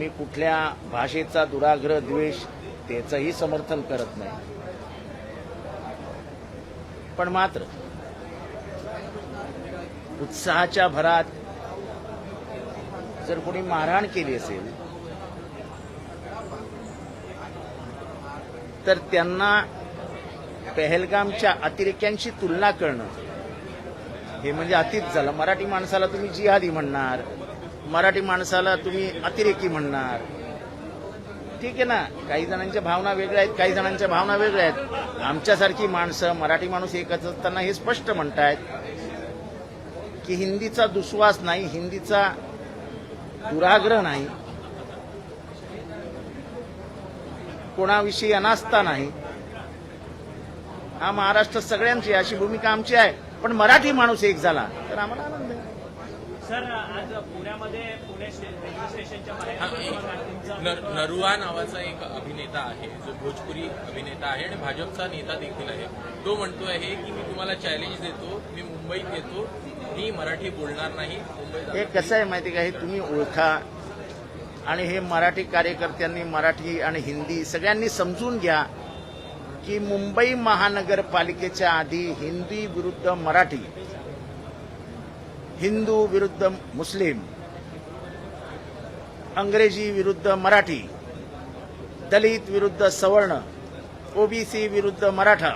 मी कुठल्या भाषेचा दुराग्रह द्वेष त्याचंही समर्थन करत नाही. पण मात्र उत्साहाच्या भरात जर कोणी मारहाण केली असेल तर त्यांना पहलगामच्या अतिरेक्यांशी तुलना करणं हे म्हणजे अतिच झालं. मराठी माणसाला तुम्ही जिहादी म्हणणार. मराठी माणसाला तुम्ही अतिरेकी म्हणणार. ठीक आहे ना? काही जणांच्या भावना वेगळ्या आहेत काही जणांच्या भावना वेगळ्या आहेत. आमच्यासारखी माणसं मराठी माणूस एकच असताना हे स्पष्ट म्हणतायत की हिंदीचा दुस्वास नाही हिंदीचा दुराग्रह नाही. कोणाविषयी अनास्था नाही. हा महाराष्ट्र सगळ्यांची अशी भूमिका आमची आहे. पण मराठी माणूस एक झाला तर आम्हाला आनंद आहे. सर आज पुण्यामध्ये पुणे स्टे- रेल्वे स्टेशनच्या हा, बाहेर एक तुमचा- नर- नरुआ नावाचा एक अभिनेता आहे जो भोजपुरी अभिनेता आहे आणि भाजपचा नेता देखील आहे. तो म्हणतो आहे की मी तुम्हाला चॅलेंज देतो मी मुंबईत येतो मी मराठी बोलणार नाही मुंबईत हे कसं आहे माहिती का? हे तुम्ही ओळखा. आणि हे मराठी कार्यकर्त्यांनी मराठी आणि हिंदी सगळ्यांनी समजून घ्या की मुंबई महानगरपालिकेच्या आधी हिंदी विरुद्ध मराठी हिंदू विरुद्ध मुस्लिम अंग्रेजी विरुद्ध मराठी दलित विरुद्ध सवर्ण ओबीसी विरुद्ध मराठा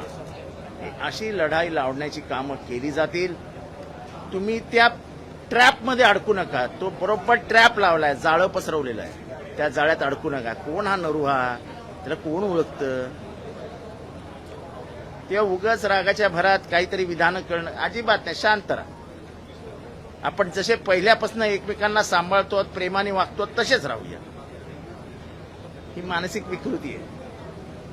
अशी लढाई लावण्याची कामं केली जातील. तुम्ही त्या ट्रॅपमध्ये अडकू नका. तो बरोबर ट्रॅप लावलाय जाळं पसरवलेलं आहे. त्या जाळ्यात अडकू नका. कोण हा नरू हा? त्याला कोण ओळखतं? तेव्हा उगाच रागाच्या भरात काहीतरी विधानं करणं अजिबात नाही. शांत राहा. आपण जसे पहिल्यापासून एकमेकांना सांभाळतो प्रेमाने वागतो तसेच राहूया. ही मानसिक विकृती आहे.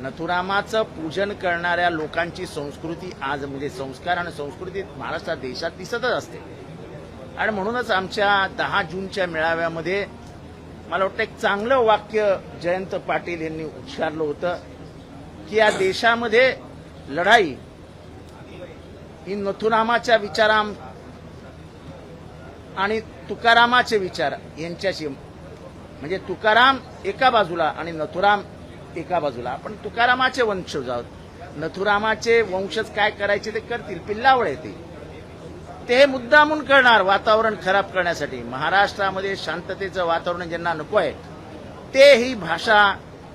नथुरामाचं पूजन करणाऱ्या लोकांची संस्कृती आज म्हणजे संस्कार आणि संस्कृती महाराष्ट्रात देशात दिसतच असते. आणि म्हणूनच आमच्या दहा जूनच्या मेळाव्यामध्ये मला वाटतं एक चांगलं वाक्य जयंत पाटील यांनी उच्चारलं होतं की या देशामध्ये लढाई ही नथुरामाच्या विचारा आणि तुकारामाचे विचार यांच्याशी. म्हणजे तुकाराम एका बाजूला आणि नथुराम एका बाजूला. आपण तुकारामाचे वंशज आहोत. नथुरामाचे वंशज काय करायचे ते करतील. पिल्लावळ येते ते हे मुद्दामून करणार वातावरण खराब करण्यासाठी. महाराष्ट्रामध्ये शांततेचं वातावरण ज्यांना नको आहे ते ही भाषा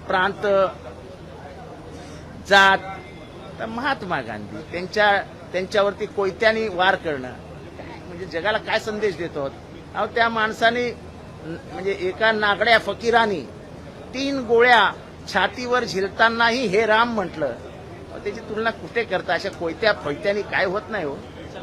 प्रांत जात तर महात्मा गांधी त्यांच्या त्यांच्यावरती कोयत्यानी वार करणं म्हणजे जगाला काय संदेश देतो अहो त्या माणसाने म्हणजे एका नागड्या फकीरानी तीन गोळ्या छातीवर झिलतानाही हे राम म्हटलं. त्याची तुलना कुठे करता? अशा कोयत्या फैत्यानी काय होत नाही हो.